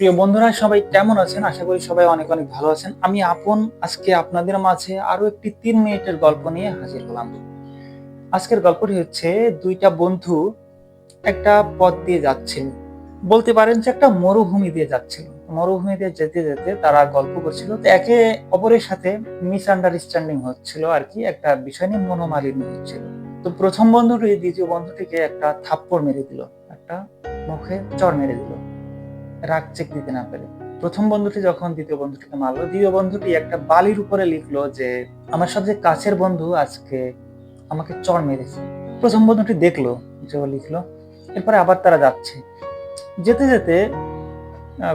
প্রিয় বন্ধুরা, সবাই কেমন আছেন? আশা করি সবাই অনেক অনেক ভালো আছেন। আমি আপন, আজকে আপনাদের মাঝে আরও একটি তিন মিনিটের গল্প নিয়ে হাজির হলাম। আজকের গল্পটি হচ্ছে, দুইটা বন্ধু একটা পথ দিয়ে যাচ্ছিল। বলতে পারেন যে একটা মরুভূমি দিয়ে যাচ্ছিল। মরুভূমি দিয়ে যেতে যেতে তারা গল্প করছিল। তো একে অপরের সাথে মিস আন্ডারস্ট্যান্ডিং হচ্ছিল আর কি, একটা বিষয় নিয়ে মনোমালিন্য হচ্ছিল। তো প্রথম বন্ধুটি, দ্বিতীয় বন্ধুটিকে একটা থাপ্পড় মেরে দিল। একটা মুখে চর মেরে দিল। রাগ চেক দিতে না পেরে। প্রথম বন্ধুটি যখন, দ্বিতীয় বন্ধুটিকে মারলো, দ্বিতীয় বন্ধুটি একটা বালির উপরে লিখলো যে, আমার সবচেয়ে কাছের বন্ধু আজকে আমাকে চর মেরেছে। প্রথম বন্ধুটি দেখল, যে ও লিখলো, এরপরে আবার তারা যাচ্ছে। যেতে যেতে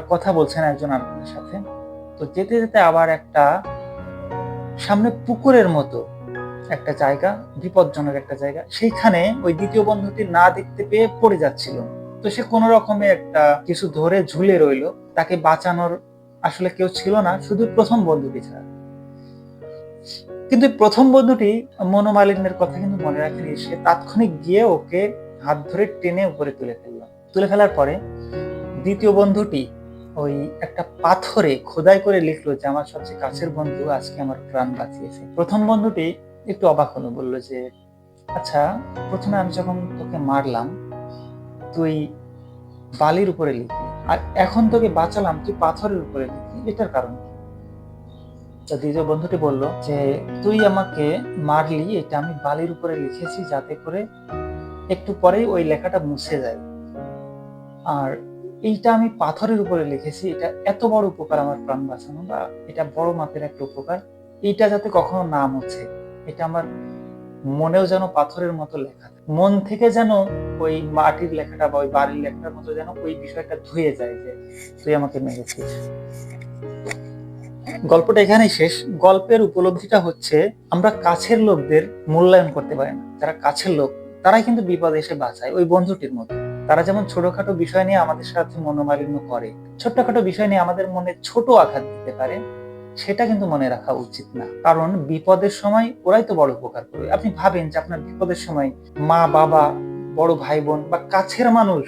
কথা বলছেন একজন আরেকজনের সাথে। তো যেতে যেতে আবার একটা সামনে পুকুরের মতো একটা জায়গা, বিপজ্জনক একটা জায়গা, সেইখানে ওই দ্বিতীয় বন্ধুটি না দেখতে পেয়ে পড়ে যাচ্ছিল। তো সে কোনো রকমে একটা কিছু ধরে ঝুলে রইল। তাকে বাঁচানোর আসলে কেউ ছিল না, শুধু প্রথম বন্ধুটি ছাড়া কিন্তু প্রথম বন্ধুটি মনোমালিন্যের কথা কিন্তু মনে রাখেনি। সে তাৎক্ষণিক গিয়ে ওকে হাত ধরে টেনে উপরে তুলে ফেলল। তুলে ফেলার পরে দ্বিতীয় বন্ধুটি ওই একটা পাথরে খোদাই করে লিখলো যে, আমার সবচেয়ে কাছের বন্ধু আজকে আমার প্রাণ বাঁচিয়েছে। প্রথম বন্ধুটি একটু অবাক হলো, বলল যে আচ্ছা প্রথমে আমি যখন তোকে মারলাম তুই বালির উপরে লিখলি আর এখন তোকে বাঁচালাম, তুই পাথরের উপরে লিখলি এটার কারণ? তো দ্বিতীয় বন্ধুটি বলল যে, তুই আমাকে মারলি, এটা আমি বালির উপরে লিখেছি যাতে করে একটু পরেই ওই লেখাটা মুছে যায়। আর এইটা আমি পাথরের উপরে লিখেছি, এটা এত বড় উপকার আমার প্রাণ বাঁচানো বা এটা বড় মাপের একটা উপকার। এইটা যাতে কখনো না মুছে। এটা আমার মনেও যেন পাথরের মতো লেখা মন থেকে যেন ওই মাটির লেখাটা বা ওই বাড়ির লেখাটার মতো যেন ওই বিষয়টা ধুয়ে যায় যে, তুই আমাকে মেরেছিস। গল্পটা এখানেই শেষ। গল্পের উপলব্ধিটা হচ্ছে, আমরা কাছের লোকদের মূল্যায়ন করতে পারি না। যারা কাছের লোক, তারাই কিন্তু বিপদে এসে বাঁচায় ওই বন্ধুটির মতো। তারা যেমন ছোটখাটো বিষয় নিয়ে আমাদের সাথে মনোমালিন্য করে ছোটখাটো বিষয় নিয়ে আমাদের মনে ছোট আঘাত দিতে পারে সেটা কিন্তু মনে রাখা উচিত না। কারণ বিপদের সময় ওরাই তো বড় উপকার করবে। আপনি ভাবেন যে আপনার বিপদের সময় মা, বাবা, বড় ভাই বোন বা কাছের মানুষ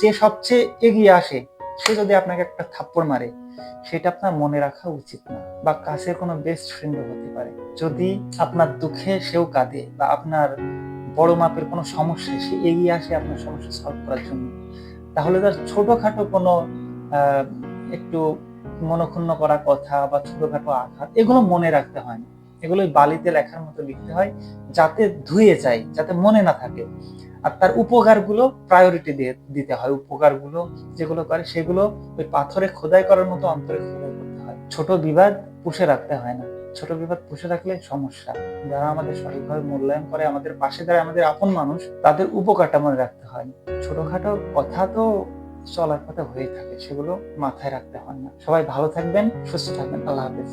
যে সবচেয়ে এগিয়ে আসে, সে যদি আপনাকে একটা থাপ্পড় মারে, সেটা আপনার মনে রাখা উচিত না বা কাছের কোনো বেস্ট ফ্রেন্ডও হতে পারে। যদি আপনার দুঃখে সেও কাঁদে বা আপনার বড় মাপের কোনো সমস্যা সে এগিয়ে আসে আপনার সমস্যা সলভ করার জন্য, তাহলে তার ছোটখাটো কোনো একটু মনক্ষুণ্ণ করা কথা বা ছোটখাটো আঘাত, এগুলো মনে রাখতে হয় না। এগুলো বালিতে লেখার মতো লিখতে হয়, যাতে ধুয়ে যায়, যাতে মনে না থাকে। আর তার উপকারগুলো প্রায়োরিটি দিয়ে দিতে হয়। উপকারগুলো যেগুলো করে, সেগুলো ওই পাথরে খোদাই করার মতো অন্তরে খোদাই করতে হয়। ছোট বিবাদ পুষে রাখতে হয় না। ছোট বিবাদ পুষে রাখলে সমস্যা। যারা আমাদের সঠিকভাবে মূল্যায়ন করে, আমাদের পাশে দাঁড়ায় আমাদের আপন মানুষ, তাদের উপকারটা মনে রাখতে হয়। ছোটখাটো কথা তো চলার পথে হয়ে থাকে, সেগুলো মাথায় রাখতে হয় না। সবাই ভালো থাকবেন, সুস্থ থাকবেন, আল্লাহ হাফেজ।